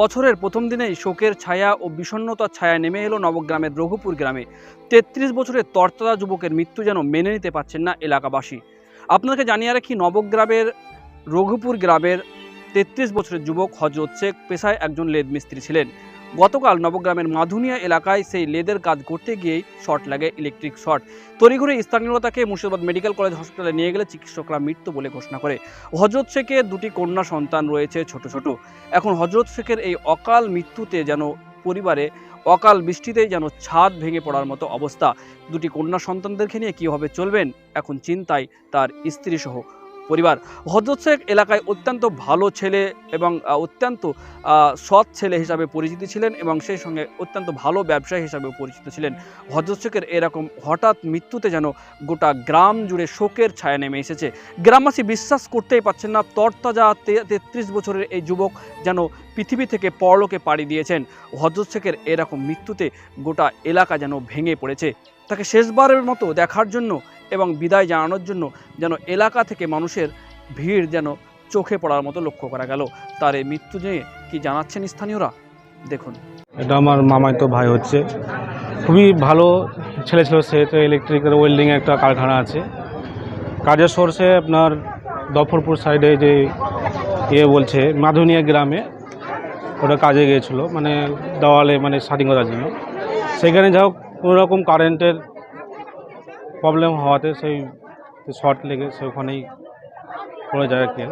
বছরের প্রথম দিনেই শোকের ছায়া ও বিষণ্ণতার ছায়া নেমে এলো নবগ্রামের রঘুপুর গ্রামে। তেত্রিশ বছরের তর্তদা যুবকের মৃত্যু যেন মেনে নিতে পারছেন না এলাকাবাসী। আপনাকে জানিয়ে রাখি, নবগ্রামের রঘুপুর গ্রামের তেত্রিশ বছরের যুবক হজরত শেখ পেশায় একজন লেদ মিস্ত্রি ছিলেন। গতকাল নবগ্রামের মাধুনিয়া এলাকায় সেই লেদের কাজ করতে গিয়েই শর্ট লাগে ইলেকট্রিক শর্ট। তড়িঘড়ি স্থানীয়রা তাকে মুর্শিদাবাদ মেডিকেল কলেজ হসপিটালে নিয়ে গেলে চিকিৎসকরা মৃত্যু বলে ঘোষণা করে। হজরত শেখের দুটি কন্যা সন্তান রয়েছে ছোট ছোট। এখন হজরত শেখের এই অকাল মৃত্যুতে যেন পরিবারে অকাল বৃষ্টিতেই যেন ছাদ ভেঙে পড়ার মতো অবস্থা। দুটি কন্যা সন্তানদেরকে নিয়ে কীভাবে চলবেন? এখন চিন্তায় তার স্ত্রী সহ পরিবার। হজরত শেখ এলাকায় অত্যন্ত ভালো ছেলে এবং অত্যন্ত সৎ ছেলে হিসাবে পরিচিত ছিলেন এবং সেই সঙ্গে অত্যন্ত ভালো ব্যবসায়ী হিসাবে পরিচিত ছিলেন। হজরত শেখের এরকম হঠাৎ মৃত্যুতে যেন গোটা গ্রাম জুড়ে শোকের ছায়া নেমে এসেছে। গ্রামবাসী বিশ্বাস করতেই পারছেন না, তরতাজা তেত্রিশ বছরের এই যুবক যেন পৃথিবী থেকে পরলোকে পাড়ি দিয়েছেন। হজরত শেখের এরকম মৃত্যুতে গোটা এলাকা যেন ভেঙে পড়েছে। তাকে শেষবারের মতো দেখার জন্য এবং বিদায় জানানোর জন্য যেন এলাকা থেকে মানুষের ভিড় যেন চোখে পড়ার মতো লক্ষ্য করা গেল। তার এই মৃত্যু নিয়ে কি জানাচ্ছেন স্থানীয়রা? দেখুন। এটা আমার মামাই তো ভাই হচ্ছে। খুবই ভালো ছেলে ছিল সে, তো ইলেকট্রিক্যাল ওয়েল্ডিং একটা কারখানা আছে। কাজের সোর্সে আপনার দফরপুর সাইডে যে ইয়ে বলছে, মাধুনিয়া গ্রামে ওটা কাজে গিয়েছিল মানে দেওয়ালে মানে স্বাধীনতার জন্য। সেখানে যা হোক, কোনো রকম কারেন্টের প্রবলেম হওয়াতে সেই শর্ট লেগে সে ওখানেই পড়ে যায় আর কি।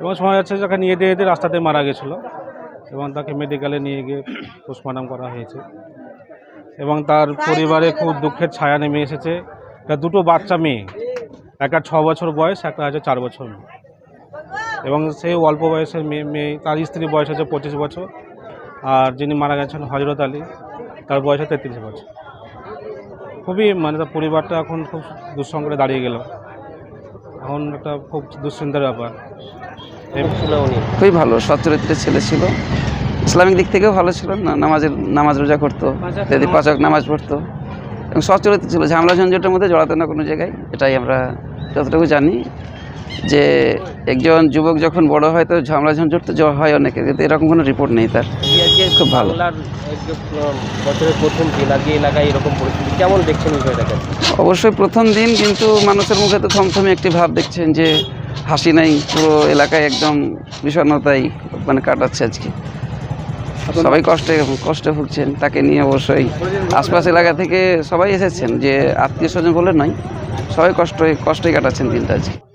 এবং শোনা যাচ্ছে যাকে নিয়ে দিয়ে যেতে রাস্তাতে মারা গেছিল এবং তাকে মেডিকেলে নিয়ে গিয়ে পোস্টমর্টম করা হয়েছে। এবং তার পরিবারে খুব দুঃখের ছায়া নেমে এসেছে। তার দুটো বাচ্চা মেয়ে, একটা ছ বছর বয়স, একটা আছে চার বছর মেয়ে। এবং সেই অল্প বয়সের মেয়ে মেয়ে, তার স্ত্রী বয়স হচ্ছে পঁচিশ বছর। আর যিনি মারা গেছেন হজরত আলী, তার বয়স তেত্রিশ বছর। খুবই মানে তার পরিবারটা এখন খুব দুঃসংকটে দাঁড়িয়ে গেল। এখন একটা খুব দুশ্চিন্তার ব্যাপার। ছিল খুবই ভালো সচ্চরিত্রের ছেলে ছিল। ইসলামিক দিক থেকেও ভালো ছিল না নামাজের নামাজ রোজা করতো যদি পাচক নামাজ পড়তো। এবং সচ্চরিত্র ছিল ঝামেলা ঝঞ্ঝটের মধ্যে জড়াতে না কোনো জায়গায় এটাই আমরা যতটুকু জানি। যে একজন যুবক যখন বড় হয় তো ঝামেলা ঝঞ্ঝট তো হয় অনেকের কিন্তু এরকম কোনো রিপোর্ট নেই তার। খুব ভালো। বছরের প্রথম দিন আজকে এলাকায় এরকম পরিস্থিতি কেমন দেখছেন বিষয়টাকে? অবশ্যই প্রথম দিন কিন্তু মানুষের মুখে তো থমথমে একটি ভাব দেখছেন যে হাসি নাই পুরো এলাকায় একদম বিষণ্ণতাই মানে কাটাচ্ছে আজকে। সবাই কষ্টে কষ্টে ভুগছেন তাকে নিয়ে অবশ্যই আশপাশ এলাকা থেকে সবাই এসেছেন যে আত্মীয় স্বজন বলে নয় সবাই কষ্ট কষ্টে কাটাচ্ছেন দিনটা আজকে।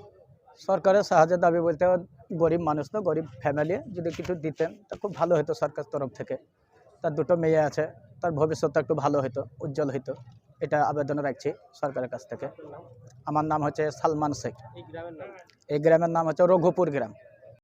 সরকারের সাহায্যের দাবি বলতে গরিব মানুষ তো গরিব ফ্যামিলি যদি কিছু দিতেন, তা খুব ভালো হতো সরকার তরফ থেকে। তার দুটো মেয়ে আছে, তার ভবিষ্যৎটা একটু ভালো হতো উজ্জ্বল হতো এটা আবেদন রাখছি সরকারের কাছ থেকে। আমার নাম হচ্ছে সালমান শেখ। এই গ্রামের নাম হচ্ছে রঘুপুর গ্রাম।